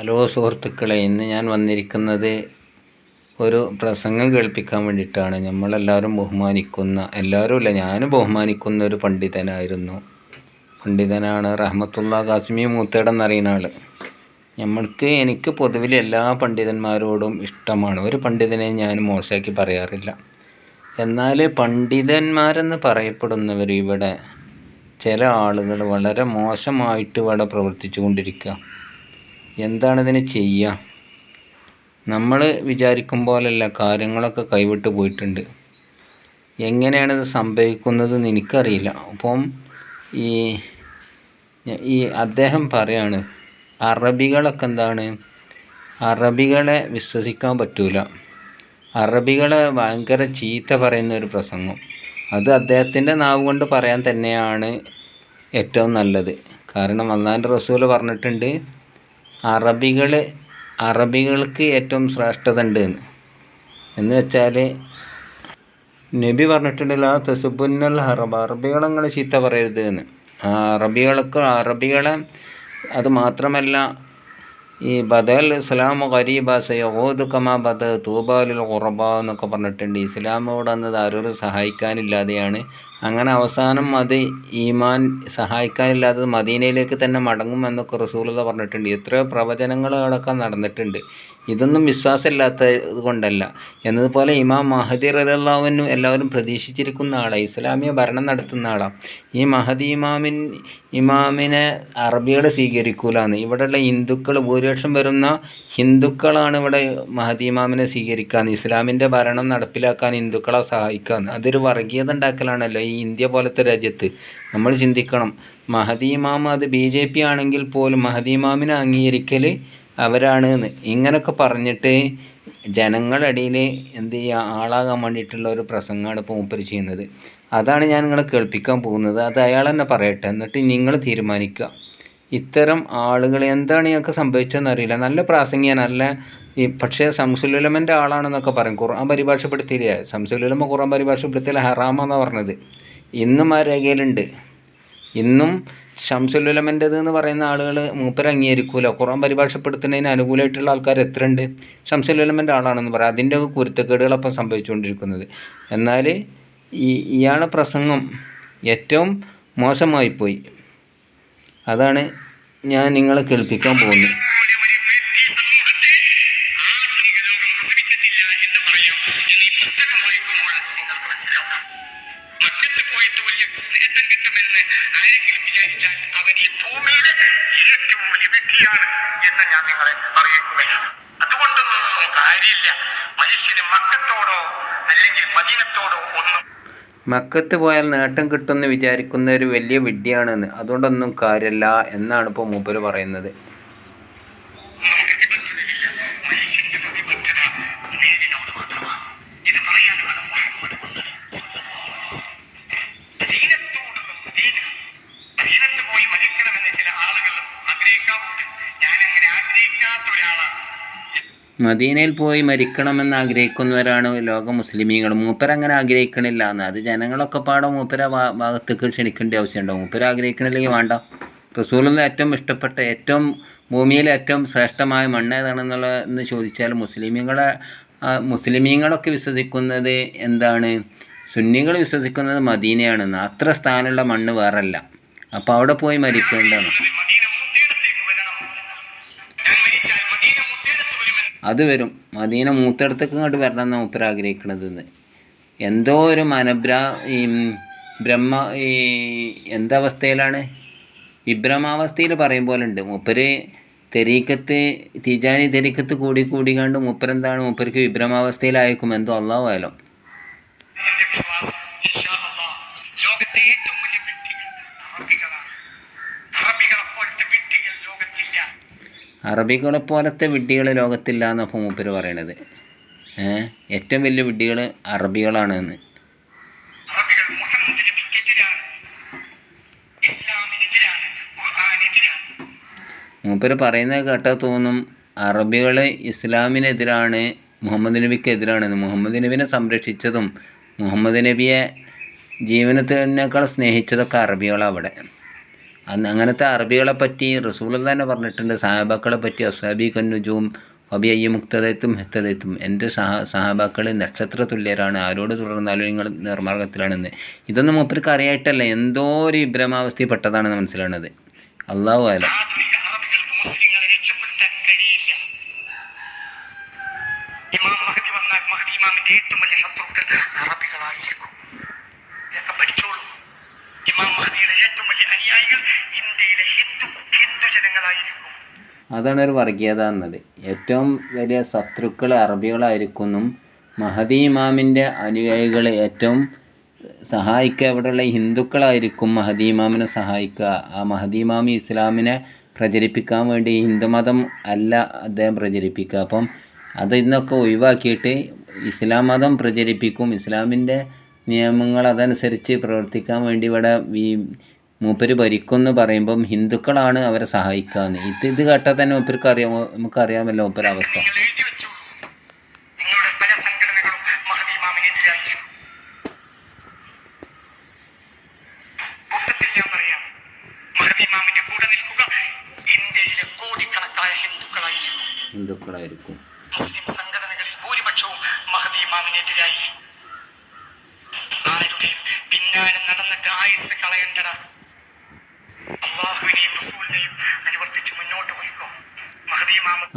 Hello സുഹൃത്തുക്കളെ ഇന്ന് ഞാൻ വന്നിരിക്കുന്നത് ഒരു പ്രസംഗം കേൾപ്പിക്കാൻ വേണ്ടിയിട്ടാണ്. നമ്മളെല്ലാവരും ബഹുമാനിക്കുന്ന എല്ലാവരും ഇല്ല ഞാൻ ബഹുമാനിക്കുന്ന ഒരു പണ്ഡിതനായിരുന്നു. പണ്ഡിതനാണ് റഹ്മത്തുള്ള കാസിമി മൂത്തേടം എന്നറിയുന്ന ആൾ നമ്മൾക്ക് എനിക്ക് പൊതുവിൽ എല്ലാ പണ്ഡിതന്മാരോടും ഇഷ്ടമാണ്. ഒരു പണ്ഡിതനെ ഞാൻ മോശമാക്കി പറയാറില്ല. എന്നാൽ പണ്ഡിതന്മാരെന്ന് പറയപ്പെടുന്നവർ ഇവിടെ ചില ആളുകൾ വളരെ മോശമായിട്ട് ഇവിടെ പ്രവർത്തിച്ചു കൊണ്ടിരിക്കുക എന്താണ് ഇതിന് ചെയ്യുക നമ്മൾ വിചാരിക്കും പോലല്ല കാര്യങ്ങളൊക്കെ കൈവിട്ട് പോയിട്ടുണ്ട്. എങ്ങനെയാണ് ഇത് സംഭവിക്കുന്നത് എന്ന് എനിക്കറിയില്ല. അപ്പം ഈ ഈ അദ്ദേഹം പറയാണ് അറബികളൊക്കെ എന്താണ്? അറബികളെ വിശ്വസിക്കാൻ പറ്റൂല. അറബികളെ ഭയങ്കര ചീത്ത പറയുന്ന ഒരു പ്രസംഗം. അത് അദ്ദേഹത്തിന്റെ നാവ് കൊണ്ട് പറയാൻ തന്നെയാണ് ഏറ്റവും നല്ലത്. കാരണം അള്ളാന്റെ റസൂൽ പറഞ്ഞിട്ടുണ്ട് അറബികൾ അറബികൾക്ക് ഏറ്റവും ശ്രേഷ്ഠത ഉണ്ട് എന്ന് എന്ന് വെച്ചാൽ നബി പറഞ്ഞിട്ടുണ്ടല്ലോ തെസുബുന്നൽ ഹറബ്. അറബികളെ ചീത്ത പറയരുത് എന്ന്. അറബികൾക്ക് അറബികളെ അത് മാത്രമല്ല ഈ ബദൽ ഇസ്ലാം ഖരീബ സയോദ് കമാ ബദ തൂബാലുൽ ഖുറബ എന്നൊക്കെ പറഞ്ഞിട്ടുണ്ട്. ഇസ്ലാമോട് അന്നത് ആരോരും സഹായിക്കാനില്ലാതെയാണ് അങ്ങനെ അവസാനം അത് ഈമാൻ സഹായിക്കാനില്ലാത്തത് മദീനയിലേക്ക് തന്നെ മടങ്ങും എന്നൊക്കെ റസൂലത പറഞ്ഞിട്ടുണ്ട്. എത്രയോ അടക്കം നടന്നിട്ടുണ്ട്. ഇതൊന്നും വിശ്വാസമില്ലാത്തത് കൊണ്ടല്ല. എന്നതുപോലെ ഇമാം മഹദി റലാവിനും എല്ലാവരും പ്രതീക്ഷിച്ചിരിക്കുന്ന ആളാണ് ഇസ്ലാമിയ ഭരണം നടത്തുന്ന ആളാണ് ഈ മഹദി ഇമാമിൻ ഇമാമിനെ അറബികൾ സ്വീകരിക്കൂലെന്ന്. ഇവിടെയുള്ള ഹിന്ദുക്കൾ ഭൂരിപക്ഷം വരുന്ന ഹിന്ദുക്കളാണ് ഇവിടെ മഹദി ഇമാമിനെ സ്വീകരിക്കാന്ന്. ഇസ്ലാമിന്റെ ഭരണം നടപ്പിലാക്കാൻ ഹിന്ദുക്കളെ സഹായിക്കാന്ന്. അതൊരു വർഗീയത ഉണ്ടാക്കലാണല്ലോ ഈ ഇന്ത്യ പോലത്തെ രാജ്യത്ത് നമ്മൾ ചിന്തിക്കണം. മഹദി ഇമാം അത് ബി ജെ പി ആണെങ്കിൽ പോലും മഹദി ഇമാമിനെ അംഗീകരിക്കൽ അവരാണ് എന്ന് ഇങ്ങനൊക്കെ പറഞ്ഞിട്ട് ജനങ്ങളടിയിൽ എന്ത് ചെയ്യുക ആളാകാൻ വേണ്ടിയിട്ടുള്ള ഒരു പ്രസംഗമാണ് ഇപ്പോൾ മൂപ്പര് ചെയ്യുന്നത്. അതാണ് ഞാൻ നിങ്ങളെ കേൾപ്പിക്കാൻ പോകുന്നത്. അത് അയാൾ തന്നെ പറയട്ടെ. എന്നിട്ട് നിങ്ങൾ തീരുമാനിക്കുക. ഇത്തരം ആളുകൾ എന്താണ് ഞങ്ങൾക്ക് സംഭവിച്ചതെന്ന് അറിയില്ല. നല്ല പ്രാസംഗിക നല്ല ഈ പക്ഷേ സംസുലുലമന്റെ ആളാണെന്നൊക്കെ പറയും. ഖുർആൻ പരിഭാഷപ്പെടുത്തിയില്ല? സംസുലുലമ ഖുർആൻ പരിഭാഷപ്പെടുത്തിയില്ല ഹറാമെന്നാണ് പറഞ്ഞത്. ഇന്നും ആ രേഖയിലുണ്ട്. ഇന്നും ഷംസുലുലമന്റെത് എന്ന് പറയുന്ന ആളുകൾ മൂപ്പർ അംഗീകരിക്കൂല ഖുറാൻ പരിഭാഷപ്പെടുത്തുന്നതിന് അനുകൂലമായിട്ടുള്ള ആൾക്കാർ എത്ര ഉണ്ട് ഷംസുലുലമന്റെ ആളാണെന്ന് പറയാം. അതിന്റെ കുരുത്തക്കേടുകളപ്പം സംഭവിച്ചുകൊണ്ടിരിക്കുന്നത്. എന്നാൽ ഈ ഇയാളെ പ്രസംഗം ഏറ്റവും മോശമായിപ്പോയി. അതാണ് ഞാൻ നിങ്ങളെ കേൾപ്പിക്കാൻ പോകുന്നത്. കാര്യമില്ല മനുഷ്യന് മക്കത്തോടോ അല്ലെങ്കിൽ മദീനത്തോടോ ഒന്നും മക്കത്ത് പോയാൽ നേട്ടം കിട്ടുമെന്ന് വിചാരിക്കുന്ന ഒരു വലിയ വിഡ്ഢിയാണെന്ന്. അതുകൊണ്ടൊന്നും കാര്യമില്ല എന്നാണ് ഇപ്പോൾ മൂപ്പര് പറയുന്നത്. മദീനയിൽ പോയി മരിക്കണമെന്ന് ആഗ്രഹിക്കുന്നവരാണ് ലോക മുസ്ലിമീങ്ങൾ. മൂപ്പർ അങ്ങനെ ആഗ്രഹിക്കണില്ല എന്ന്. അത് ജനങ്ങളൊക്കെ പാടെ മൂപ്പര ഭാഗത്തേക്ക് ക്ഷണിക്കേണ്ട ആവശ്യമുണ്ടോ? മൂപ്പര ആഗ്രഹിക്കണില്ലെങ്കിൽ വേണ്ട. റസൂലിന് ഏറ്റവും ഇഷ്ടപ്പെട്ട ഏറ്റവും ഭൂമിയിലെ ഏറ്റവും ശ്രേഷ്ഠമായ മണ്ണ് ഏതാണെന്നുള്ള എന്ന് ചോദിച്ചാൽ മുസ്ലിമീങ്ങളെ മുസ്ലിമീങ്ങളൊക്കെ വിശ്വസിക്കുന്നത് എന്താണ്? സുന്നികൾ വിശ്വസിക്കുന്നത് മദീനയാണെന്ന്. അത്ര സ്ഥാനമുള്ള മണ്ണ് വേറല്ല. അപ്പോൾ അവിടെ പോയി മരിക്കേണ്ടതാണ്. അത് വരും. മദീന മൂത്തടത്തേക്ക് ഇങ്ങോട്ട് വരണം എന്നാണ് മൂപ്പർ ആഗ്രഹിക്കുന്നത് എന്തോ ഒരു മനഭ്ര ഈ ബ്രഹ്മ ഈ എന്തവസ്ഥയിലാണ് വിഭ്രമാവസ്ഥയിൽ പറയും പോലെ ഉണ്ട് മൂപ്പര് തെരീക്കത്ത് തിജാനി തെരീക്കത്ത് കൂടി കൂടി കണ്ട് മൂപ്പരെന്താണ്? മൂപ്പർക്ക് വിഭ്രമാവസ്ഥയിലായിരിക്കും എന്തോ അള്ളാഹ് എന്റെ വിശ്വാസം ഇൻഷാ അല്ലാഹ് ലോകത്തെ ഏറ്റവും വലിയ വിഡ്ഢികൾ അറബികളാണ് അറബികളെ പോലത്തെ വിഡ്ഢികൾ ലോകത്തില്ല അറബികളെ പോലത്തെ വിഡ്ഢികൾ ലോകത്തില്ല എന്നപ്പോൾ മൂപ്പര് പറയണത്. ഏറ്റവും വലിയ വിഡ്ഢികൾ അറബികളാണ് എന്ന് മൂപ്പര് പറയുന്നത് കേട്ടാൽ തോന്നും അറബികൾ ഇസ്ലാമിനെതിരാണ് മുഹമ്മദ് നബിക്ക് എതിരാണെന്ന് മുഹമ്മദ് നബിനെ സംരക്ഷിച്ചതും മുഹമ്മദ് നബിയെ ജീവനത്തിനേക്കാൾ സ്നേഹിച്ചതൊക്കെ അറബികളാണ് അവിടെ. അന്ന് അങ്ങനത്തെ അറബികളെ പറ്റി റസൂൽ തന്നെ പറഞ്ഞിട്ടുണ്ട്. സഹാബാക്കളെ പറ്റി അസാബി കന്നുജൂം അബിയയ്യ മുക്തദത്തും ഹെത്തദത്തും. എന്റെ സഹ സഹാബാക്കൾ നക്ഷത്ര തുല്യരാണ്. ആരോട് തുടർന്നാലും നിങ്ങൾ നിർമാർഗത്തിലാണെന്ന്. ഇതൊന്നും മൂപ്പർക്ക് അറിയായിട്ടല്ല. എന്തോ ഒരു വിഭ്രമാവസ്ഥയിൽ മനസ്സിലാണത് അള്ളാഹു അല ആധുനിക അറബികൾക്ക് മുസ്ലിങ്ങളെ രക്ഷപ്പെടുത്താൻ കഴിയില്ല ഇമാം മഹദി വന്നാൽ മഹദി ഇമാമിന്റെ ഏറ്റവും വലിയ ശത്രുക്കൾ അറബികളായിരിക്കും ഇതൊക്കെ പഠിച്ചോളൂ ഇമാം മഹദിയുടെ ഏറ്റവും വലിയ അനുയായികൾ ഇന്ത്യയിലെ ഹിന്ദു ഹിന്ദു ജനങ്ങളായിരിക്കും. അതാണ് ഒരു വർഗീയത എന്നത്. ഏറ്റവും വലിയ ശത്രുക്കൾ അറബികളായിരിക്കുന്നു മഹദി ഇമാമിന്റെ അനുയായികൾ ഏറ്റവും സഹായിക്കുക ഇവിടെയുള്ള ഹിന്ദുക്കളായിരിക്കും മഹദി ഇമാമിനെ സഹായിക്കുക ആ മഹദി ഇമാമി ഇസ്ലാമിനെ പ്രചരിപ്പിക്കാൻ വേണ്ടി ഹിന്ദുമതം അല്ല അദ്ദേഹം പ്രചരിപ്പിക്കുക അപ്പം അത് ഇന്നൊക്കെ ഒഴിവാക്കിയിട്ട് ഇസ്ലാം മതം പ്രചരിപ്പിക്കും. ഇസ്ലാമിന്റെ നിയമങ്ങൾ അതനുസരിച്ച് പ്രവർത്തിക്കാൻ വേണ്ടി ഇവിടെ ഈ മൂപ്പര് ഭരിക്കുമെന്ന് പറയുമ്പം ഹിന്ദുക്കളാണ് അവരെ സഹായിക്കാന്ന്. ഇത് ഇത് കേട്ടാൽ തന്നെ മൂപ്പർക്ക് അറിയാം നമുക്കറിയാമല്ലോ മൂപ്പര അവസ്ഥ. ഹിന്ദുക്കളായിരിക്കും. മുസ്ലിം ഭൂരിപക്ഷവും പിന്നാലെ നടന്നിട്ട് ആയുസ് കളയണ്ടട.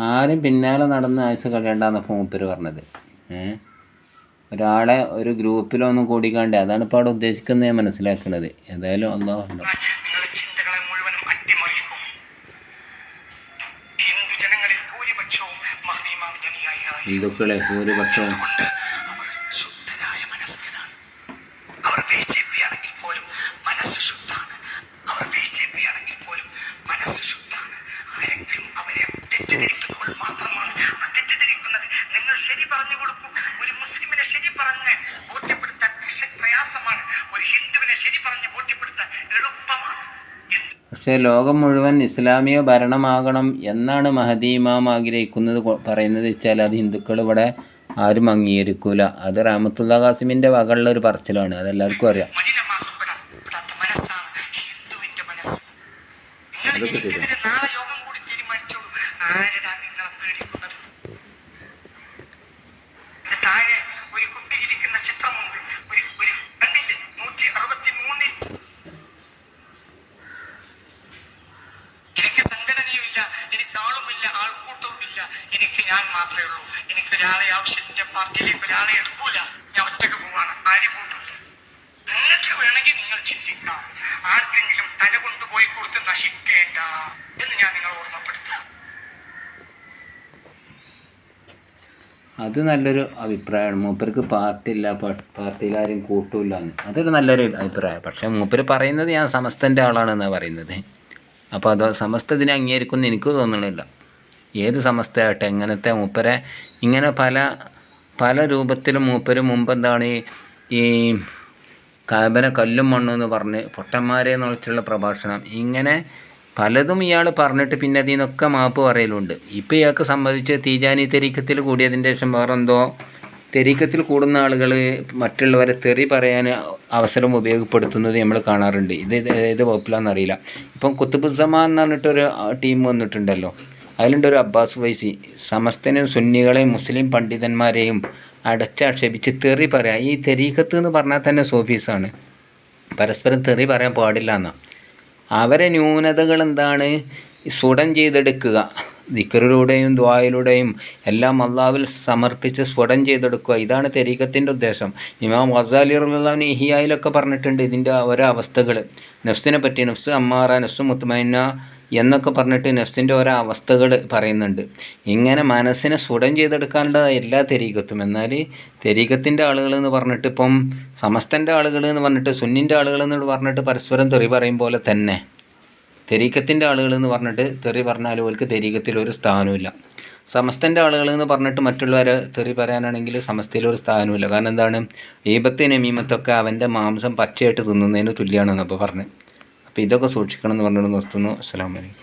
ആരും പിന്നാലെ നടന്ന് ആയുസ് കളയണ്ടെന്നപ്പോൾ മൂപ്പര് പറഞ്ഞത്. ഏഹ് ഒരാളെ ഒരു ഗ്രൂപ്പിലൊന്നും കൂടിക്കാണ്ട് അതാണ് ഇപ്പോൾ അവിടെ ഉദ്ദേശിക്കുന്നത് ഞാൻ മനസ്സിലാക്കുന്നത് ഏതായാലും അള്ളാഹു നിങ്ങളുടെ ചിന്തകളെ മുഴുവനും അട്ടിമറിക്കും ഹിന്ദു ജനങ്ങളിൽ ഭൂരിപക്ഷവും മഹദി ഇമാമിന്റെ അനുയായികളായി ഹിന്ദുക്കളെ ഭൂരിപക്ഷവും കൊണ്ട് അവർ ശുദ്ധരായ മനസ്കരാണ് അവർ ബി ജെ പി ആണെങ്കിൽ പോലും മനസ്സ് ശുദ്ധാണ് അവർ ബി ജെ പി ആണെങ്കിൽ പോലും മനസ്സ് ശുദ്ധാണ് ആരെങ്കിലും അവരെ തെറ്റിദ്ധരിക്കുമ്പോൾ മാത്രമാണ് ആ തെറ്റിദ്ധരിക്കുന്നത് നിങ്ങൾ ശരി പറഞ്ഞു കൊടുക്കും ഒരു മുസ്ലിമിനെ ശരി പറഞ്ഞ് ബോധ്യപ്പെടുത്താൻ പക്ഷെ പ്രയാസമാണ് ഒരു ഹിന്ദുവിനെ ശരി പറഞ്ഞ് ബോധ്യപ്പെടുത്താൻ എളുപ്പമാണ് എന്ത് പക്ഷേ ലോകം മുഴുവൻ ഇസ്ലാമിക ഭരണമാകണം എന്നാണ് മഹദി ഇമാം ആഗ്രഹിക്കുന്നത്. പറയുന്നത് വെച്ചാൽ അത് ഹിന്ദുക്കൾ ഇവിടെ ആരും അംഗീകരിക്കൂല. അത് റഹമത്തുള്ള കാസിമിന്റെ വകളുള്ള ഒരു പറച്ചിലാണ്. അതെല്ലാവർക്കും അറിയാം. അതൊക്കെ ശരിയാണ്. ഇതിനെതിരെ നാളെ യോഗം കൂടി തീരുമാനിച്ചോളൂ ആരടാ നിങ്ങളെ പേടിക്കുന്നത് ഇതിന്റെ താഴെ ഒരു കുട്ടി ഇരിക്കുന്ന ചിത്രമുണ്ട് ഒരു ഒരു കണ്ടില്ലേ നൂറ്റി അറുപത്തി മൂന്നിൽ എനിക്ക് സംഘടനയുമില്ല എനിക്ക് ആളുമില്ല ആൾക്കൂട്ടവുമില്ല എനിക്ക് ഞാൻ മാത്രമേ ഉള്ളൂ എനിക്ക് ഒരാളെ ആവശ്യത്തിന്റെ പാർട്ടിയിലേക്ക് ഒരാളെ എടുക്കൂല. ഞാൻ ഒറ്റയ്ക്ക് പോവാണ്. ആരും കൂട്ടില്ല നിങ്ങൾക്ക് വേണമെങ്കിൽ നിങ്ങൾ ചിന്തിക്കാം. ആർക്കെങ്കിലും തല കൊണ്ടുപോയി കൊടുത്ത് നശിക്കേണ്ട എന്ന് ഞാൻ നിങ്ങളെ ഓർമ്മപ്പെടുത്താം അത് നല്ലൊരു അഭിപ്രായമാണ്. മൂപ്പർക്ക് പാർട്ടി ഇല്ല പ- പാർട്ടിയിൽ ആരും കൂട്ടൂല എന്ന്. അതൊരു നല്ലൊരു അഭിപ്രായം പക്ഷേ മൂപ്പർ പറയുന്നത് ഞാൻ സമസ്തന്റെ ആളാണെന്നാണ് പറയുന്നത്. അപ്പോൾ അത് സമസ്ത ഇതിനെ അംഗീകരിക്കുമെന്ന് എനിക്ക് തോന്നണില്ല. ഏത് സമസ്തയാകട്ടെ ഇങ്ങനത്തെ മൂപ്പരെ ഇങ്ങനെ പല പല രൂപത്തിലും മൂപ്പര് മുമ്പ് എന്താണ് ഈ- കാബന കല്ലും മണ്ണും എന്ന് പറഞ്ഞ് പൊട്ടന്മാരെ എന്ന് വെച്ചുള്ള പ്രഭാഷണം. ഇങ്ങനെ പലതും ഇയാൾ പറഞ്ഞിട്ട് പിന്നെ അതിൽ നിന്നൊക്കെ മാപ്പ് പറയലുണ്ട്. ഇപ്പോൾ ഇയാൾക്ക് സംബന്ധിച്ച് തീജാനി തെരീക്കത്തിൽ കൂടിയതിന്റെ ശേഷം വേറെന്തോ തെരീക്കത്തിൽ കൂടുന്ന ആളുകൾ മറ്റുള്ളവരെ തെറി പറയാൻ അവസരം ഉപയോഗപ്പെടുത്തുന്നത് നമ്മൾ കാണാറുണ്ട്. ഇത് ഏത് വകുപ്പിലാണെന്ന് അറിയില്ല ഇപ്പം കുത്തുബുസമ എന്ന് പറഞ്ഞിട്ടൊരു ടീം വന്നിട്ടുണ്ടല്ലോ. അതിലുണ്ട് ഒരു അബ്ബാസ് വൈസി. സമസ്തനും സുന്നികളെയും മുസ്ലിം പണ്ഡിതന്മാരെയും അടച്ചാക്ഷേപിച്ച് തെറി പറയാം. ഈ തെരീക്കത്ത് എന്ന് പറഞ്ഞാൽ തന്നെ സൂഫീസാണ്. പരസ്പരം തെറി പറയാൻ പാടില്ല എന്നാണ് അവരെ ന്യൂനതകൾ എന്താണ്? സ്ഫുടം ചെയ്തെടുക്കുക. ദിക്കറിലൂടെയും ദ്വായിലൂടെയും എല്ലാം അള്ളാവിൽ സമർപ്പിച്ച് സ്ഫുടം ചെയ്തെടുക്കുക. ഇതാണ് തെരീക്കത്തിന്റെ ഉദ്ദേശം. ഇമാം വസാലി റഹ്ലാൻ ഇഹിയായിലൊക്കെ പറഞ്ഞിട്ടുണ്ട് ഇതിന്റെ ഓരോ അവസ്ഥകൾ. നഫ്സിനെ പറ്റി. നഫ്സ് അമ്മാറ നഫ്സ് മുത്തുമൈന എന്നൊക്കെ പറഞ്ഞിട്ട് നഫ്സിന്റെ ഓരോ അവസ്ഥകൾ പറയുന്നുണ്ട്. ഇങ്ങനെ മനസ്സിനെ സ്ഫുടം ചെയ്തെടുക്കാനുള്ള എല്ലാ തെരീക്കത്തും എന്നാൽ തെരീക്കത്തിന്റെ ആളുകൾ എന്ന് പറഞ്ഞിട്ട് ഇപ്പം സമസ്തന്റെ ആളുകൾ എന്ന് പറഞ്ഞിട്ട് സുന്നിന്റെ ആളുകൾ എന്ന് പറഞ്ഞിട്ട് പരസ്പരം തെറി പറയും പോലെ തന്നെ. തെരീക്കത്തിന്റെ ആളുകൾ എന്ന് പറഞ്ഞിട്ട് തെറി പറഞ്ഞാൽ ഓർക്ക് തെരീക്കത്തിൽ ഒരു സ്ഥാനമില്ല സമസ്തന്റെ ആളുകൾ എന്ന് പറഞ്ഞിട്ട് മറ്റുള്ളവരെ തെറി പറയാനാണെങ്കിൽ സമസ്തയിലൊരു ഒരു സ്ഥാനവുമില്ല കാരണം എന്താണ്? ഈപത്തിനെ മീമത്തൊക്കെ അവന്റെ മാംസം പച്ചയായിട്ട് തിന്നുന്നതിന് തുല്യമാണെന്ന് അപ്പോൾ പറഞ്ഞ് അപ്പോൾ ഇതൊക്കെ സൂക്ഷിക്കണം എന്ന് പറഞ്ഞിട്ട് നിർത്തുന്നു. അസ്സാം അലൈക്കും.